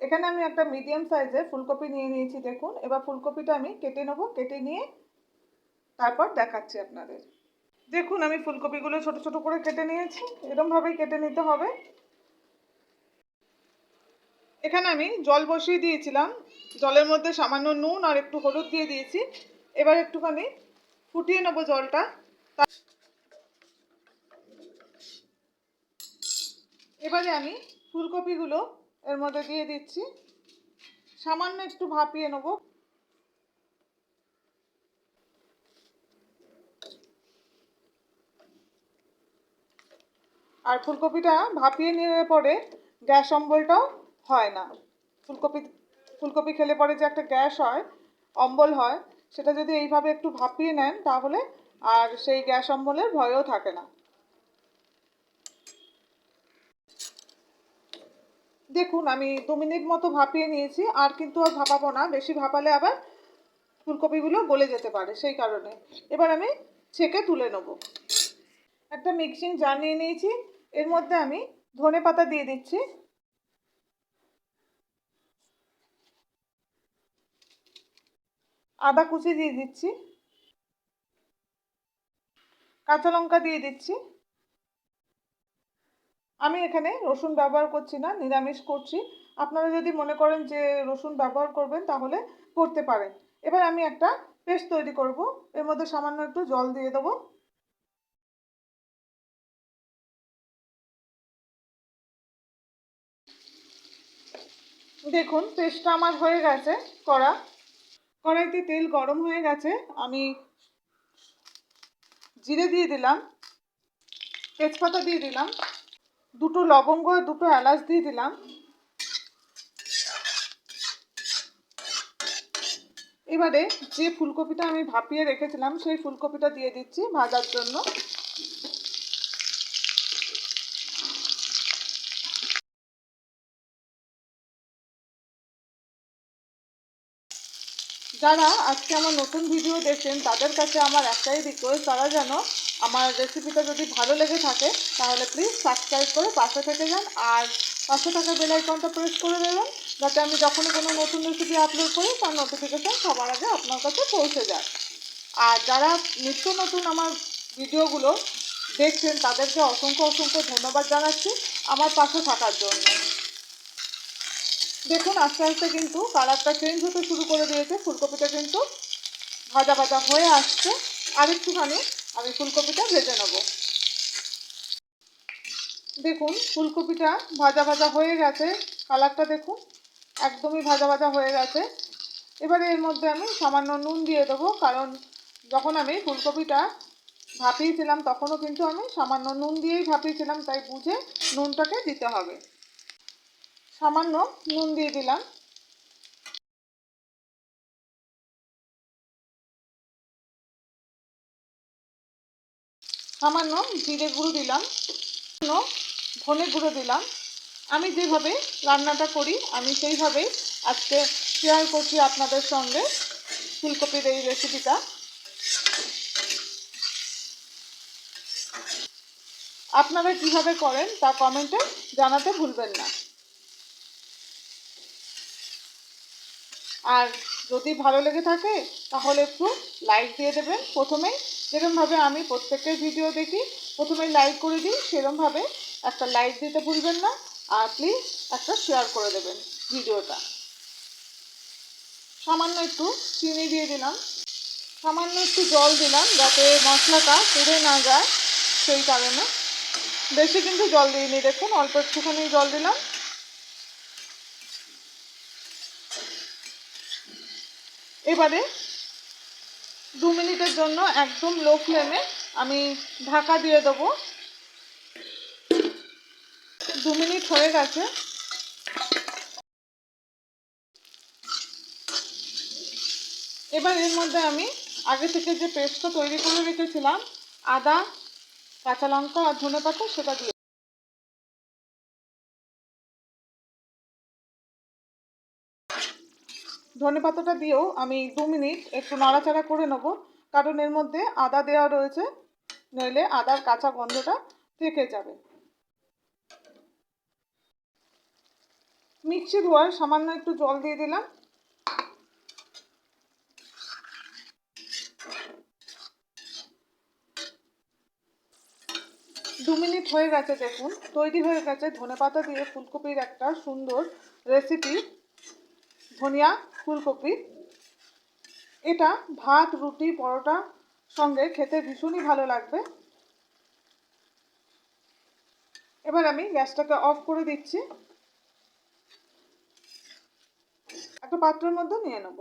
এখানে আমি একটা মিডিয়াম সাইজের ফুলকপি নিয়ে নিয়েছি, দেখুন। এবার ফুলকপিটা আমি কেটে নেব, কেটে নিয়ে তারপর দেখাচ্ছি আপনাদের। দেখুন, আমি ফুলকপিগুলো ছোট ছোট করে কেটে নিয়েছি, এরমভাবেই কেটে নিতে হবে। এখানে আমি জল বসিয়ে দিয়েছিলাম। জলের মধ্যে সামান্য নুন আর একটু হলুদ দিয়ে দিয়েছি। এবার একটুখানি ফুটিয়ে নেব জলটা। এবারে আমি ফুলকপিগুলো এর মধ্যে দিয়ে দিচ্ছি। সামান্য একটু ভাপিয়ে নেব। আর ফুলকপিটা ভাপিয়ে নিলে পরে গ্যাস অম্বলটাও হয় না। ফুলকপি ফুলকপি খেলে পরে যে একটা গ্যাস হয়, অম্বল হয়, সেটা যদি এইভাবে একটু ভাপিয়ে নেন তাহলে আর সেই গ্যাস অম্বলের ভয়ও থাকে না। দেখুন, আমি দু মিনিট মতো ভাপিয়ে নিয়েছি, আর কিন্তু আর ভাপাবো না। বেশি ভাপালে আবার ফুলকপিগুলো গলে যেতে পারে সেই কারণে। এবার আমি ছেঁকে তুলে নেব। একটা মিক্সিং জার নিয়ে নিয়েছি। এর মধ্যে আমি ধনে পাতা দিয়ে দিচ্ছি। আদা কুচি দিয়ে দিচ্ছি। কাঁচা লঙ্কা দিয়ে দিচ্ছি। আমি এখানে রসুন ব্যবহার করছি না, নিরামিষ করছি। আপনারা যদি মনে করেন যে রসুন ব্যবহার করবেন, তাহলে করতে পারেন। এবার আমি একটা পেস্ট তৈরি করব। এর মধ্যে সামান্য একটু জল দিয়ে দেবো। দেখুন, পেস্টটা আমার হয়ে গেছে করা কড়াইতে তেল গরম হয়ে গেছে। আমি জিরে দিয়ে দিলাম, তেজপাতা দিয়ে দিলাম। দুটো লবঙ্গ দুটো এলাচ দিয়ে দিলাম। এবারে যে ফুলকপিটা আমি ভাপিয়ে রেখেছিলাম, সেই ফুলকপিটা দিয়ে দিচ্ছি ভাজার জন্য। যারা আজকে আমার নতুন ভিডিও দেখছেন, তাদের কাছে আমার একটাই রিকোয়েস্ট তারা যেন আমার রেসিপিটা যদি ভালো লেগে থাকে, তাহলে প্লিজ সাবস্ক্রাইব করে পাশে থেকে যান আর পাশে থাকা বেল আইকনটা প্রেস করে দেবেন, যাতে আমি যখনই কোনো নতুন রেসিপি আপলোড করি, তার নোটিফিকেশান সবার আগে আপনার কাছে পৌঁছে যায়। আর যারা নিত্য নতুন আমার ভিডিওগুলো দেখছেন, তাদেরকে অসংখ্য অসংখ্য ধন্যবাদ জানাচ্ছি আমার পাশে থাকার জন্য। দেখুন, আস্তে আস্তে কিন্তু কালারটা চেঞ্জ হতে শুরু করে দিয়েছে, ফুলকপিটা কিন্তু ভাজা ভাজা হয়ে আসছে। আর একটুখানি আমি ফুলকপিটা ভেজে নেব। দেখুন, ফুলকপিটা ভাজা ভাজা হয়ে গেছে। কালারটা দেখুন, একদমই ভাজা ভাজা হয়ে গেছে। এবারে এর মধ্যে আমি সামান্য নুন দিয়ে দেবো, কারণ যখন আমি ফুলকপিটা ভাপিয়েছিলাম, তখনও কিন্তু আমি সামান্য নুন দিয়েই ভাপিয়েছিলাম, তাই বুঝে নুনটাকে দিতে হবে। সামান্য নুন দিয়ে দিলাম। সামান্য জিরে গুঁড়ো দিলাম। ধনে গুঁড়ো দিলাম। আমি যেভাবে রান্নাটা করি, আমি সেইভাবেই আজকে শেয়ার করছি আপনাদের সঙ্গে ফুলকপির এই রেসিপিটা আপনারা কীভাবে করেন তা কমেন্টে জানাতে ভুলবেন না। আর যদি ভালো লেগে থাকে, তাহলে একটু লাইক দিয়ে দেবেন। প্রথমেই যেরমভাবে আমি প্রত্যেকের ভিডিও দেখি প্রথমেই লাইক করে দিই, সেরমভাবে একটা লাইক দিতে ভুলবেন না। আর প্লিজ একটা শেয়ার করে দেবেন ভিডিওটা সামান্য একটু চিনি দিয়ে দিলাম। সামান্য একটু জল দিলাম যাতে মশলাটা পুড়ে না যায় সেই কারণে। বেশি কিন্তু জল দিইনি, দেখুন অল্প একটুখানি জল দিলাম। এবারে দু মিনিটের জন্য একদম লো ফ্লেমে আমি ঢাকা দিয়ে দেবো। দু মিনিট হয়ে গেছে। এবার এর মধ্যে আমি আগে থেকে যে পেস্টটা তৈরি করে রেখেছিলাম, আদা, কাঁচা লঙ্কা আর ধনে পাতা, সেটা দিয়ে ধনে পাতাটা দিয়েও আমি দু মিনিট একটু নাড়াচাড়া করে নেব। কারণ এর মধ্যে আদা দেওয়া রয়েছে, নইলে আদার কাঁচা গন্ধটা থেকে যাবে। মিক্সি ধোয়ার সামান্য একটু জল দিয়ে দিলাম। দু মিনিট হয়ে গেছে দেখুন, তৈরি হয়ে গেছে ধনেপাতা দিয়ে ফুলকপির একটা সুন্দর রেসিপি ধনিয়া ফুলকপি। এটা ভাত, রুটি, পরোটা সঙ্গে খেতে ভীষণই ভালো লাগবে। এবার আমি গ্যাসটাকে অফ করে দিচ্ছি। একটা পাত্রের মধ্যে নিয়ে নেব।